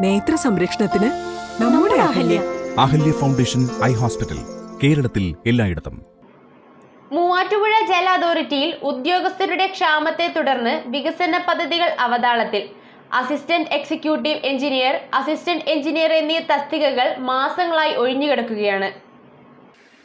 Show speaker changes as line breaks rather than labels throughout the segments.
നേത്ര സംരക്ഷണത്തിന് നമ്മുടെ Ahalya.
Ahalya. Foundation eye hospital കേരളത്തിൽ എല്ലായിടത്തും.
മൂവാറ്റുപുഴ ജല അതോറിറ്റിയിൽ ഉദ്യോഗസ്ഥരുടെ ക്ഷാമത്തെ തുടർന്ന് വികസന പദ്ധതികൾ അവതാളത്തിൽ. Assistant executive engineer assistant engineer എന്നീ തസ്തികകൾ മാസങ്ങളായി ഒഴിഞ്ഞുകിടക്കുകയാണ്.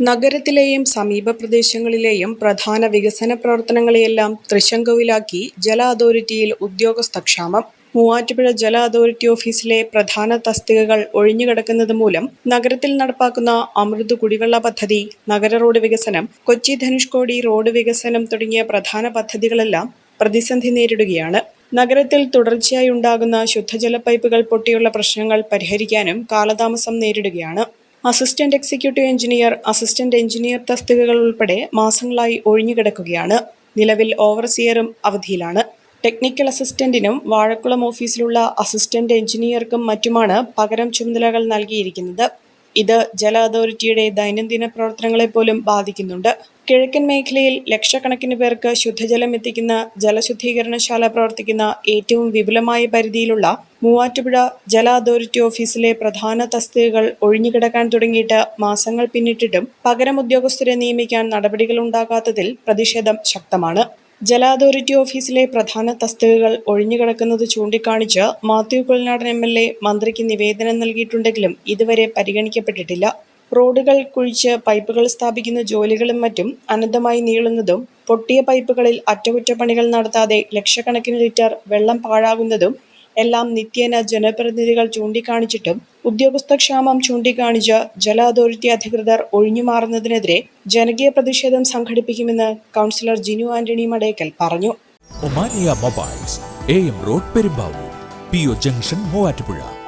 നഗരത്തിലെയും സമീപ പ്രദേശങ്ങളിലെയും പ്രധാന വികസന പ്രവർത്തനങ്ങളെയെല്ലാം ത്രിശങ്കുവിലാക്കി ജല അതോറിറ്റിയിൽ ഉദ്യോഗസ്ഥ ക്ഷാമം മൂവാറ്റുപുഴ ജല അതോറിറ്റി ഓഫീസിലെ പ്രധാന തസ്തികകൾ ഒഴിഞ്ഞുകിടക്കുന്നത് മൂലം നഗരത്തിൽ നടപ്പാക്കുന്ന അമൃത് കുടിവെള്ള പദ്ധതി നഗര റോഡ് വികസനം കൊച്ചി ധനുഷ്കോടി റോഡ് വികസനം തുടങ്ങിയ പ്രധാന പദ്ധതികളെല്ലാം പ്രതിസന്ധി നേരിടുകയാണ്. നഗരത്തിൽ തുടർച്ചയായി ഉണ്ടാകുന്ന ശുദ്ധജല പൈപ്പുകൾ പൊട്ടിയുള്ള പ്രശ്നങ്ങൾ പരിഹരിക്കാനും കാലതാമസം നേരിടുകയാണ്. Assistant executive engineer assistant engineer തസ്തികകൾ ഉൾപ്പെടെ മാസങ്ങളായി ഒഴിഞ്ഞുകിടക്കുകയാണ്. നിലവിൽ ഓവർസിയറും അവധിയിലാണ്. ടെക്നിക്കൽ അസിസ്റ്റന്റിനും വാഴക്കുളം ഓഫീസിലുള്ള അസിസ്റ്റന്റ് എഞ്ചിനീയർക്കും മറ്റുമാണ് പകരം ചുമതലകൾ നൽകിയിരിക്കുന്നത്. ഇത് ജല അതോറിറ്റിയുടെ ദൈനംദിന പ്രവർത്തനങ്ങളെ പോലും ബാധിക്കുന്നുണ്ട്. കിഴക്കൻ മേഖലയിൽ ലക്ഷക്കണക്കിന് പേർക്ക് ശുദ്ധജലം എത്തിക്കുന്ന ജലശുദ്ധീകരണശാല പ്രവർത്തിക്കുന്ന ഏറ്റവും വിപുലമായ പരിധിയിലുള്ള മൂവാറ്റുപുഴ ജല അതോറിറ്റി ഓഫീസിലെ പ്രധാന തസ്തികകൾ ഒഴിഞ്ഞുകിടക്കാൻ തുടങ്ങിയിട്ട് മാസങ്ങൾ പിന്നിട്ടിട്ടും പകരം ഉദ്യോഗസ്ഥരെ നിയമിക്കാൻ നടപടികൾ ഉണ്ടാകാത്തതിൽ പ്രതിഷേധം ശക്തമാണ്. ജല അതോറിറ്റി ഓഫീസിലെ പ്രധാന തസ്തികകൾ ഒഴിഞ്ഞുകിടക്കുന്നത് ചൂണ്ടിക്കാണിച്ച് Mathew Kuzhalnadan M L A മന്ത്രിക്ക് നിവേദനം നൽകിയിട്ടുണ്ടെങ്കിലും ഇതുവരെ പരിഗണിക്കപ്പെട്ടിട്ടില്ല. റോഡുകൾ കുഴിച്ച് പൈപ്പുകൾ സ്ഥാപിക്കുന്ന ജോലികളും മറ്റും അനന്തമായി നീളുന്നതും പൊട്ടിയ പൈപ്പുകളിൽ അറ്റകുറ്റപ്പണികൾ നടത്താതെ ലക്ഷക്കണക്കിന് ലിറ്റർ വെള്ളം പാഴാകുന്നതും എല്ലാം നിത്യേന ജനപ്രതിനിധികൾ ചൂണ്ടിക്കാണിച്ചിട്ടും ഉദ്യോഗസ്ഥ ക്ഷാമം ചൂണ്ടിക്കാണിച്ച് ജല അതോറിറ്റി അധികൃതർ ഒഴിഞ്ഞുമാറുന്നതിനെതിരെ ജനകീയ പ്രതിഷേധം സംഘടിപ്പിക്കുമെന്ന് കൗൺസിലർ ജിനു ആന്റണി മടേക്കൽ പറഞ്ഞു.
Omania mobiles A M road Perumbavoor P O junction Muvattupuzha.